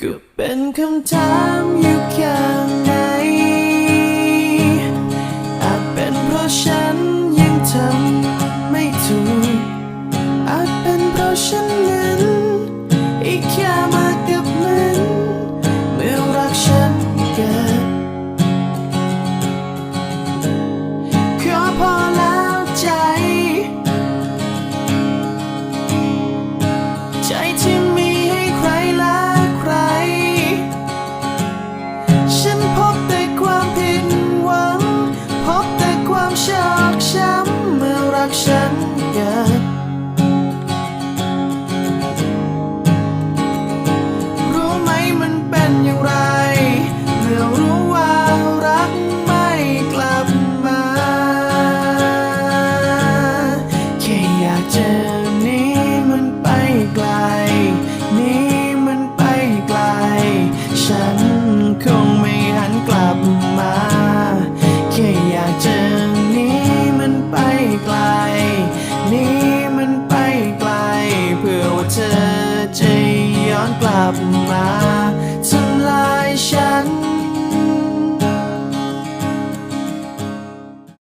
ก็เป็นคำถามอยู่แค่ ชอกช้ำเมื่อรักฉันกันรู้ไหมมันเป็นอย่างไร เมื่อรู้ว่ารักไม่กลับมา แค่อยากเจอนี้มันไปไกล นี้มันไปไกล ฉันคงไม่หันกลับ of.